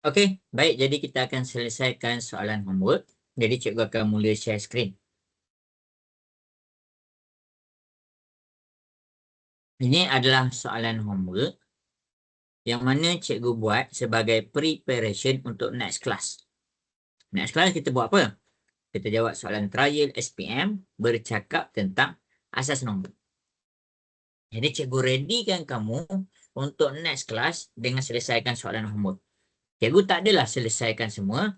Okey, baik. Jadi kita akan selesaikan soalan homework. Jadi cikgu akan mula share screen. Ini adalah soalan homework yang mana cikgu buat sebagai preparation untuk next class. Next class kita buat apa? Kita jawab soalan trial SPM bercakap tentang asas nombor. Jadi cikgu readykan kamu untuk next class dengan selesaikan soalan homework. Cikgu tak adalah selesaikan semua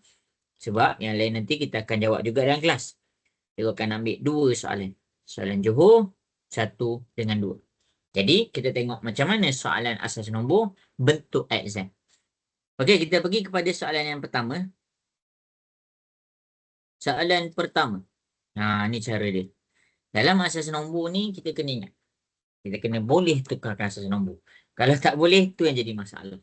sebab yang lain nanti kita akan jawab juga dalam kelas. Cikgu akan ambil dua soalan. Soalan Johor, satu dengan dua. Jadi kita tengok macam mana soalan asas nombor bentuk exam. Okey, kita pergi kepada soalan yang pertama. Soalan pertama. Ha, ni cara dia. Dalam asas nombor ni kita kena ingat. Kita kena boleh tukarkan asas nombor. Kalau tak boleh, tu yang jadi masalah.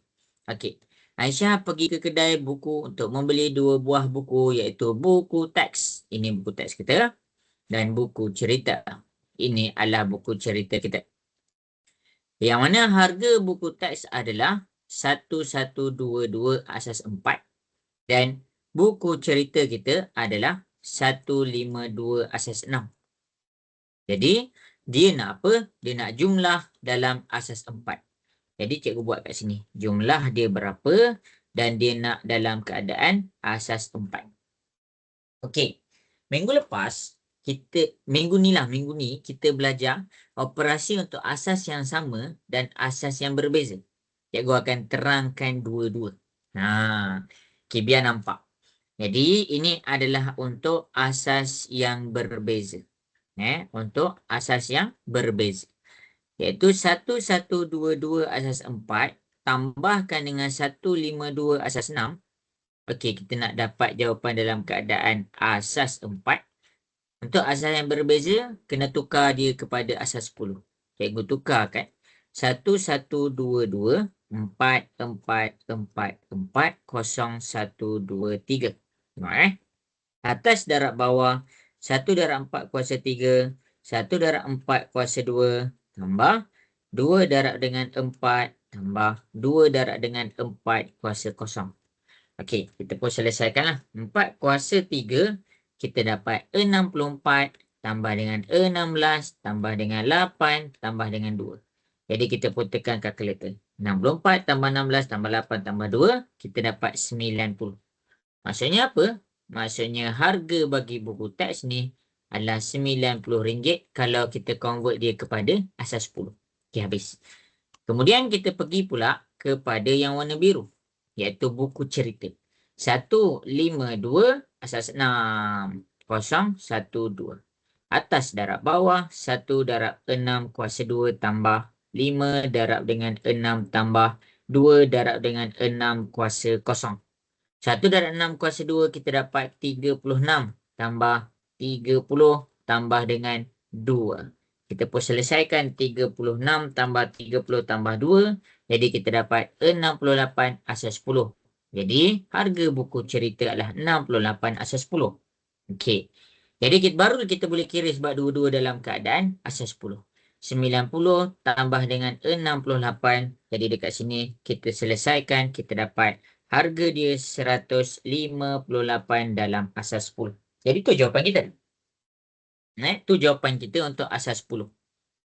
Okey. Aisyah pergi ke kedai buku untuk membeli dua buah buku iaitu buku teks. Ini buku teks kita. Dan buku cerita. Ini adalah buku cerita kita. Yang mana harga buku teks adalah 1122 asas 4. Dan buku cerita kita adalah 152 asas 6. Jadi, dia nak apa? Dia nak jumlah dalam asas 4. Jadi cikgu buat kat sini. Jumlah dia berapa dan dia nak dalam keadaan asas tempat. Okey. Minggu lepas, kita minggu ni lah, minggu ni kita belajar operasi untuk asas yang sama dan asas yang berbeza. Cikgu akan terangkan dua-dua. Ha. Okey, biar nampak. Jadi ini adalah untuk asas yang berbeza. Eh, untuk asas yang berbeza iaitu 1122 asas 4 tambahkan dengan 152 asas 6. Okey, kita nak dapat jawapan dalam keadaan asas 4. Untuk asas yang berbeza, kena tukar dia kepada asas 10. Cikgu tukar kan. 1122 4 4 4 4 0 1 2 3. Tengok eh. Atas darab bawah 1 darab 4 kuasa 3, 1 darab 4 kuasa 2, tambah 2 darab dengan 4 tambah 2 darab dengan 4 kuasa kosong. Okey, kita pun selesaikanlah. 4 kuasa 3, kita dapat 64 tambah dengan 16 tambah dengan 8 tambah dengan 2. Jadi kita pun tekan kalkulator. 64 tambah 16 tambah 8 tambah 2, kita dapat 90. Maksudnya apa? Maksudnya harga bagi buku teks ni adalah RM90 kalau kita convert dia kepada asas 10. Okey, habis. Kemudian kita pergi pula kepada yang warna biru. Iaitu buku cerita. 152 asas 6. 012. Atas darab bawah. 1 darab 6 kuasa 2 tambah 5 darab dengan 6 tambah 2 darab dengan 6 kuasa 0. 1 darab 6 kuasa 2 kita dapat 36 tambah 30 tambah dengan 2. Kita pun selesaikan 36 tambah 30 tambah 2. Jadi kita dapat 68 asas 10. Jadi harga buku cerita adalah 68 asas 10. Okey. Jadi kita, baru kita boleh kira sebab dua-dua dalam keadaan asas 10. 90 tambah dengan 68. Jadi dekat sini kita selesaikan. Kita dapat harga dia 158 dalam asas 10. Jadi tu jawapan kita. Eh, tu jawapan kita untuk asas 10.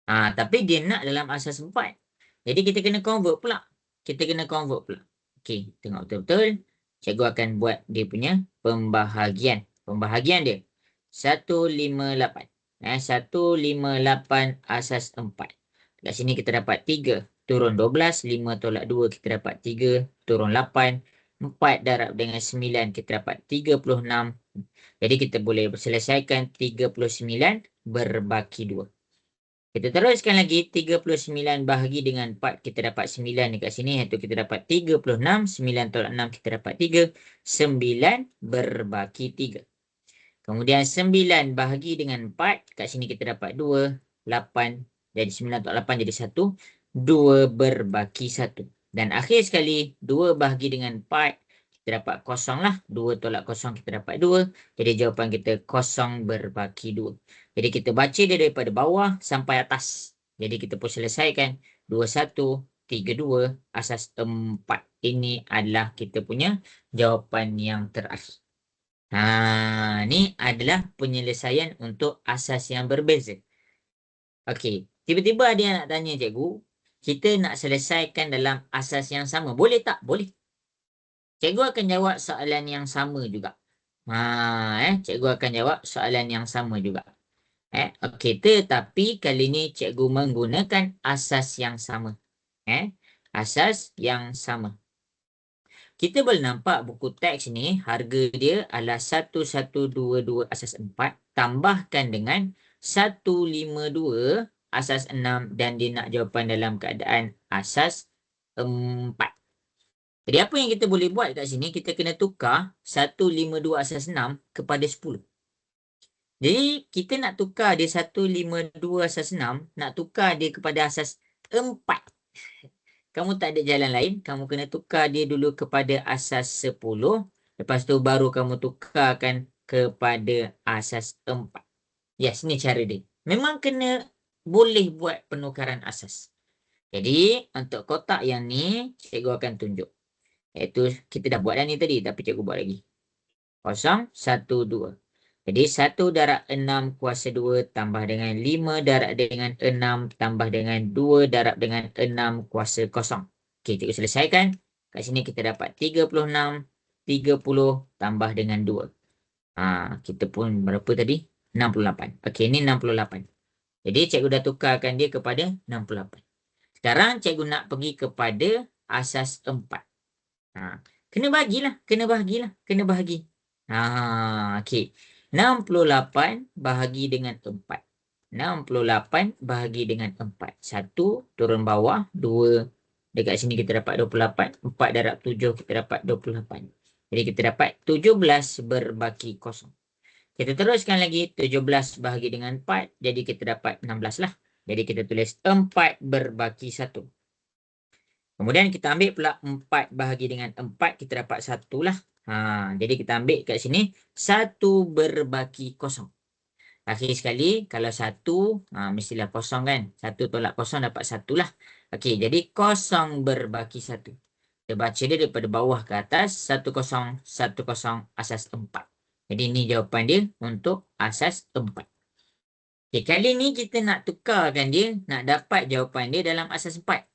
Ha, tapi dia nak dalam asas 4. Jadi kita kena convert pula. Kita kena convert pula. Okey, tengok betul-betul. Cikgu akan buat dia punya pembahagian. Pembahagian dia. 158. Eh, 158 asas 4. Dekat sini kita dapat 3 turun 12. 5 tolak 2 kita dapat 3 turun 8. 4 darab dengan 9 kita dapat 36. Jadi kita boleh selesaikan 39 berbaki 2. Kita teruskan lagi 39 bahagi dengan 4 kita dapat 9 dekat sini iaitu kita dapat 36. 9 tolak 6 kita dapat 3. 9 berbaki 3. Kemudian 9 bahagi dengan 4 kat sini kita dapat 2. 8 jadi 9 tolak 8 jadi 1. 2 berbaki 1. Dan akhir sekali, 2 bahagi dengan 4, kita dapat kosong lah. 2 tolak kosong, kita dapat 2. Jadi jawapan kita kosong berbaki 2. Jadi kita baca dia daripada bawah sampai atas. Jadi kita pun selesaikan. 21, 32, asas 4. Ini adalah kita punya jawapan yang terakhir. Ha, ni adalah penyelesaian untuk asas yang berbeza. Okey, tiba-tiba ada yang nak tanya cikgu, kita nak selesaikan dalam asas yang sama. Boleh tak? Boleh. Cikgu akan jawab soalan yang sama juga. Ha, eh, cikgu akan jawab soalan yang sama juga. Eh, okey, tetapi kali ni cikgu menggunakan asas yang sama. Eh, asas yang sama. Kita boleh nampak buku teks ni harga dia adalah 1122 asas 4 tambahkan dengan 152 asas 6 dan dia nak jawapan dalam keadaan asas 4. Jadi apa yang kita boleh buat kat sini kita kena tukar 152 asas 6 kepada 10. Jadi kita nak tukar dia 152 asas 6, nak tukar dia kepada asas 4. Kamu tak ada jalan lain, kamu kena tukar dia dulu kepada asas 10. Lepas tu baru kamu tukarkan kepada asas 4. Yes, ni cara dia. Memang kena boleh buat penukaran asas. Jadi untuk kotak yang ni, cikgu akan tunjuk. Iaitu kita dah buat dah ni tadi tapi cikgu buat lagi. Kosong, satu, dua. Jadi 1 darab 6 kuasa 2 tambah dengan 5 darab dengan 6 tambah dengan 2 darab dengan 6 kuasa 0. Okey, cikgu selesaikan. Kat sini kita dapat 36, 30 tambah dengan 2. Ha, kita pun berapa tadi? 68. Okey, ini 68. Jadi cikgu dah tukarkan dia kepada 68. Sekarang cikgu nak pergi kepada asas 4. Ha, kena bagilah, kena bagilah, kena bahagi. Ha, okey. 68 bahagi dengan 4. 68 bahagi dengan 4. 1 turun bawah. 2 dekat sini kita dapat 28. 4 darab 7 kita dapat 28. Jadi kita dapat 17 berbaki kosong. Kita teruskan lagi 17 bahagi dengan 4. Jadi kita dapat 16 lah. Jadi kita tulis 4 berbaki 1. Kemudian kita ambil pula 4 bahagi dengan 4. Kita dapat 1 lah. Ha, jadi kita ambil kat sini satu berbaki kosong. Akhir sekali kalau satu ha, mestilah kosong kan. Satu tolak kosong dapat satu lah. Okey jadi kosong berbaki satu. Kita baca dia daripada bawah ke atas. Satu kosong, satu kosong asas empat. Jadi ini jawapan dia untuk asas empat. Okey kali ni kita nak tukarkan dia. Nak dapat jawapan dia dalam asas empat.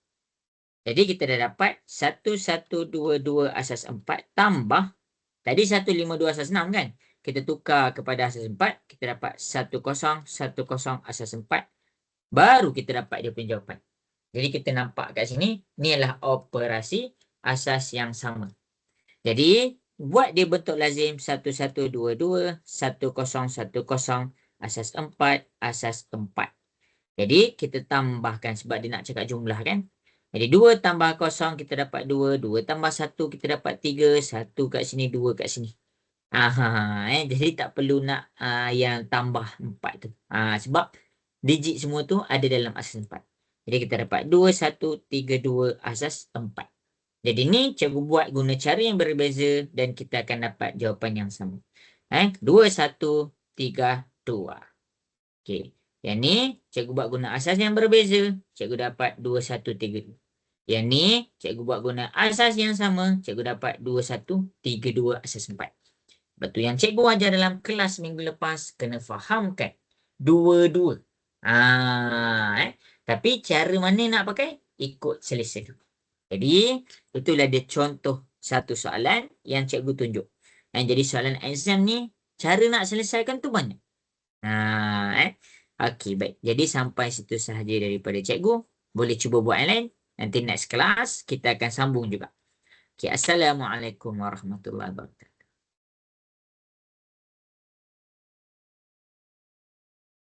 Jadi kita dah dapat satu satu dua dua asas empat tambah Tadi 152 asas 6 kan? Kita tukar kepada asas 4. Kita dapat 1010 asas 4. Baru kita dapat dia punya jawapan. Jadi kita nampak kat sini. Ni adalah operasi asas yang sama. Jadi buat dia bentuk lazim 1122 1010 asas 4 asas 4. Jadi kita tambahkan sebab dia nak cakap jumlah kan? Jadi 2 tambah kosong kita dapat 2. 2 tambah 1 kita dapat 3. 1 kat sini, 2 kat sini. Aha, eh. Jadi tak perlu nak uh, yang tambah 4 tu. Ha, sebab digit semua tu ada dalam asas 4. Jadi kita dapat 2, 1, 3, 2 asas 4. Jadi ni cikgu buat guna cara yang berbeza dan kita akan dapat jawapan yang sama. Eh, 2, 1, 3, 2. Okey. Yang ni cikgu buat guna asas yang berbeza. Cikgu dapat 2, 1, 3, 2. Yang ni cikgu buat guna asas yang sama. Cikgu dapat 2, 1, 3, 2 asas 4. Betul yang cikgu ajar dalam kelas minggu lepas. Kena fahamkan. Dua-dua. Ah, eh. Tapi cara mana nak pakai? Ikut selesa tu. Jadi itulah dia contoh satu soalan yang cikgu tunjuk. Dan jadi soalan exam ni cara nak selesaikan tu banyak. Ah, eh. Okey, baik. Jadi sampai situ sahaja daripada cikgu. Boleh cuba buat lain. Nanti next class kita akan sambung juga. Okay, Assalamualaikum warahmatullahi wabarakatuh.